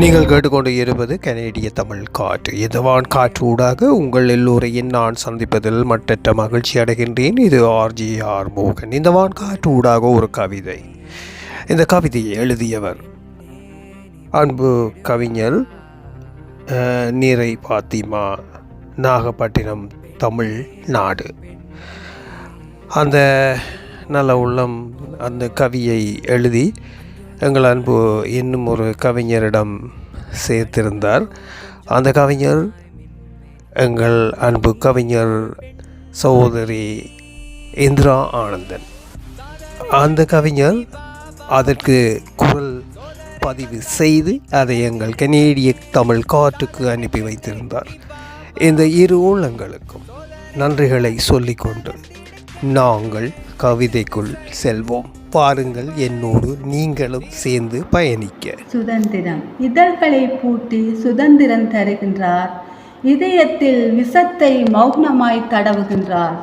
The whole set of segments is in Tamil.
நீங்கள் கேட்டுக்கொண்டு இருப்பது கனேடிய தமிழ் காற்று. இதுவான் காற்று ஊடாக உங்கள் எல்லோரையும் நான் சந்திப்பதில் மட்டற்ற மகிழ்ச்சி அடைகின்றேன். இது ஆர்ஜிஆர் மோகன். இந்த வான் காற்று ஊடாக ஒரு கவிதை. இந்த கவிதையை எழுதியவர் அன்பு கவிஞர் நீரை பாத்திமா நாகப்பட்டினம் தமிழ் நாடு. அந்த நல்ல உள்ளம் அந்த கவியை எழுதி எங்கள் அன்பு இன்னும் ஒரு கவிஞரிடம் சேர்த்திருந்தார். அந்த கவிஞர் எங்கள் அன்பு கவிஞர் சகோதரி இந்திரா ஆனந்தன். அந்த கவிஞர் அதற்கு குரல் பதிவு செய்து அதை எங்கள் கனேடிய தமிழ் காற்றுக்கு அனுப்பி வைத்திருந்தார். இந்த இரு உள்ளங்களுக்கும் நன்றிகளை சொல்லிக்கொண்டு நாங்கள் கவிதைக்குள் செல்வோம். பாருங்கள் என்னோடு நீங்களும் சேர்ந்து பயணிக்க. சுதந்திரம். இதழ்களை பூட்டி சுதந்திரம் தருகின்றார். இதயத்தில் விஷத்தை மௌனமாய் தடவுகின்றார்.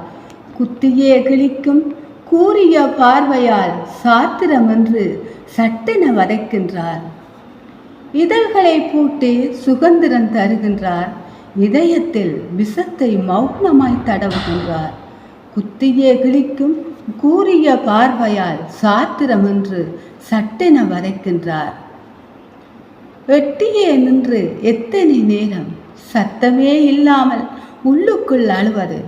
குத்தியே கிழிக்கும் கூறிய பார்வையால் சாத்திரம் என்று சட்டென வதைக்கின்றார். இதழ்களை பூட்டி சுதந்திரம் தருகின்றார். இதயத்தில் விஷத்தை மௌனமாய் தடவுகின்றார். குத்தியே கிழிக்கும் கூறிய பார்வையால் சாத்திரம் என்று சட்டென வரைக்கின்றார். வெட்டியே நின்று எத்தனை நேரம் சத்தமே இல்லாமல் உள்ளுக்குள் அழுவது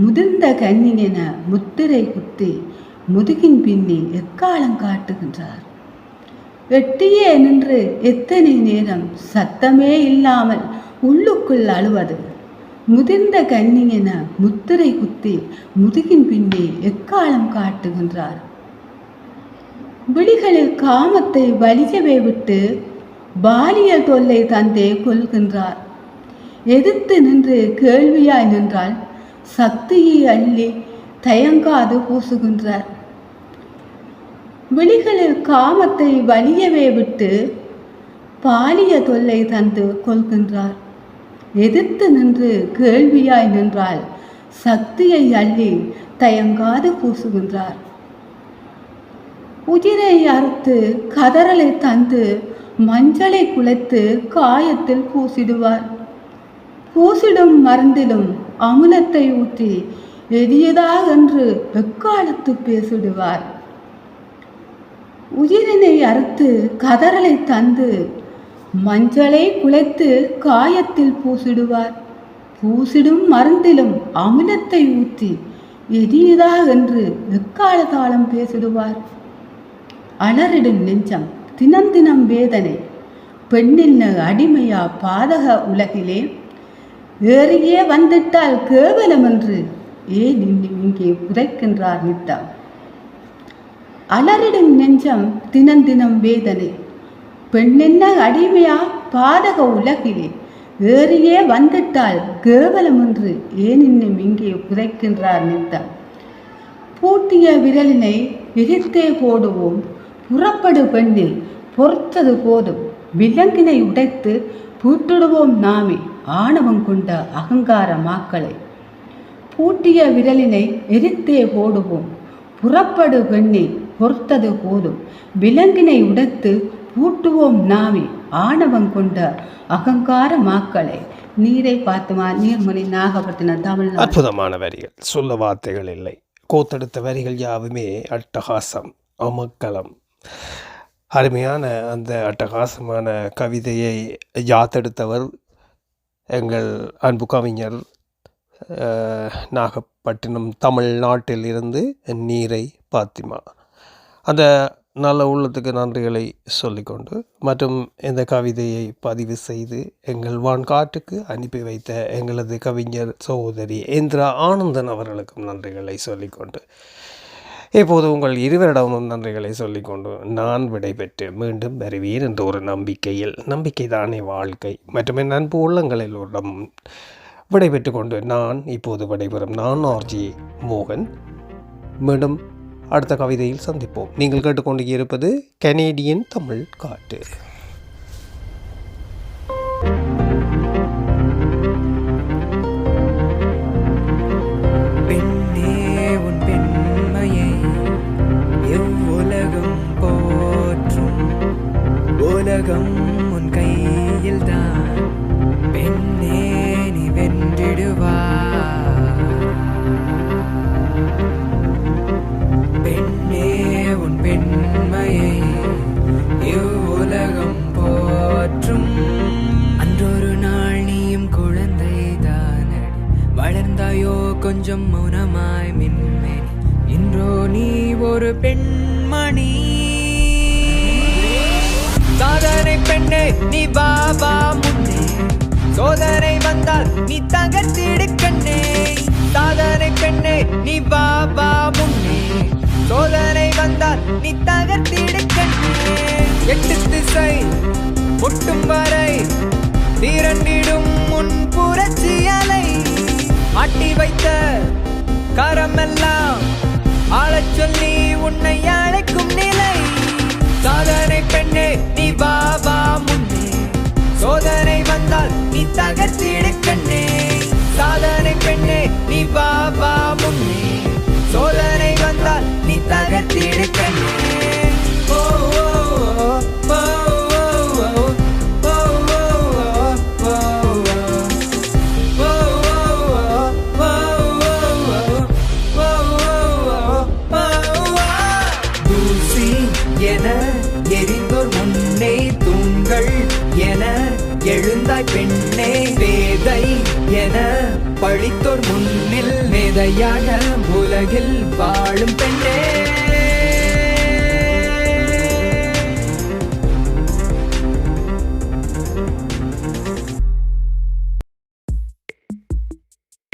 முதிர்ந்த கண்ணினென என முத்திரை குத்தி முதுகின் பின்னே எக்காலம் காட்டுகின்றார். வெட்டியே நின்று எத்தனை நேரம் சத்தமே இல்லாமல் உள்ளுக்குள் அழுவது முதிர்ந்த கன்னி என முத்திரை குத்தி முதுகின் பின்னே எக்காலம் காட்டுகின்றார்? விழிகளில் காமத்தை வலியவே விட்டு பாலியல் தொல்லை தந்தே கொள்கின்றார். எதிர்த்து நின்று கேள்வியாய் நின்றால் சக்தியை அள்ளி தயங்காது பூசுகின்றார். விழிகளில் காமத்தை வலியவே விட்டு பாலிய தொல்லை தந்து கொள்கின்றார். எதிர்த்து நின்று கேள்வியாய் நின்றால் சக்தியை அள்ளி தயங்காது பூசுகின்றார் உயிரை அறுத்து கதறலை தந்து மஞ்சளை குலைத்து காயத்தில் பூசிடுவார். பூசிடும் மருந்திலும் அமுலத்தை ஊற்றி எரியதா என்று எக்காலத்து பேசிடுவார். உயிரினை அறுத்து கதறலை தந்து மஞ்சளை குலைத்து காயத்தில் பூசிடுவார். பூசிடும் மருந்திலும் அமிலத்தை ஊற்றி எரியதா என்று எக்கால தாளம் பேசிடுவார். அலறிடும் நெஞ்சம் தினம் தினம் வேதனை. பெண்ணின் அடிமையா பாதக உலகிலே ஏறியே வந்துட்டால் கேவலம் என்று ஏன் இன்னும் இங்கே புதைக்கின்றார் நித்தம். அலறிடும் நெஞ்சம் தினம் தினம் வேதனை. பெண்ணென்ன அடிமையா பாதக உலகிலே. ஏறியே வந்துட்டால் கேவலம் என்று ஏன் இன்னும் இங்கே குறைக்கின்றார் நித்தம். பூட்டிய விரலினை விரித்தே போடுவோம். புறப்படு பெண்ணில் பொறுத்தது போதும். விலங்கினை உடைத்து பூட்டிடுவோம் நாமே ஆணவம் கொண்ட அகங்கார மாக்களை. பூட்டிய விரலினை எரித்தே போடுவோம். புறப்படு பெண்ணே பொறுத்தது போதும். விலங்கினை உடைத்து ஊட்டுவோம் நாவி. ஆணவம் கொண்ட அகங்கார மாக்களை நீரை பார்த்துமா நீர்மணி நாகப்பட்டினம் தமிழ் அற்புதமான வரிகள். சொல்ல வார்த்தைகள் இல்லை. கோத்தெடுத்த வரிகள் யாவுமே அட்டகாசம் அமக்கலம். அருமையான அந்த அட்டகாசமான கவிதையை யாத்தெடுத்தவர் எங்கள் அன்பு கவிஞர் நாகப்பட்டினம் தமிழ்நாட்டில் இருந்து நீரை பாத்திமா. அந்த நல்ல உள்ளத்துக்கு நன்றிகளை சொல்லிக்கொண்டு மற்றும் இந்த கவிதையை பதிவு செய்து எங்கள் வான்காட்டுக்கு அனுப்பி வைத்த எங்களது கவிஞர் சகோதரி இந்திரா ஆனந்தன் அவர்களுக்கும் நன்றிகளை சொல்லிக்கொண்டு இப்போது உங்கள் இருவரிடமும் நன்றிகளை சொல்லிக்கொண்டு நான் விடைபெற்று மீண்டும் வருவேன் என்ற ஒரு நம்பிக்கையில் நம்பிக்கை தானே வாழ்க்கை மற்றும் என் அன்பு உள்ளங்களிடம் விடைபெற்று கொண்டு நான் இப்போது விடைபெறும் நான் ஆர்ஜி மோகன். மீண்டும் அடுத்த கவிதையில் சந்திப்போம். நீங்கள் கேட்டுக்கொண்டு இருப்பது கனேடியன் தமிழ் காட்டு கொஞ்சம் மௌனமாய் மின்மே இன்றோ நீ ஒரு பெண்மணி. சாதனை பெண்ணே நீ வா வா முன்னே. சோதனை வந்தால் நீ தகர்த்திடு கண்ணே. சாதனை பெண்ணே நீ வா வா முன்னே. சோதனை வந்தால் நீ தகர்த்திடு கண்ணே. எட்டு திசை கரமெல்லாம் ஆளச் சொல்லி உன்னை அழைக்கும் நிலை சாதனை எழுந்தாய் பெண்ணே. வேதை என பழித்தோர் முன்னில் மேதையாக உலகில் வாழும் பெண்ணே.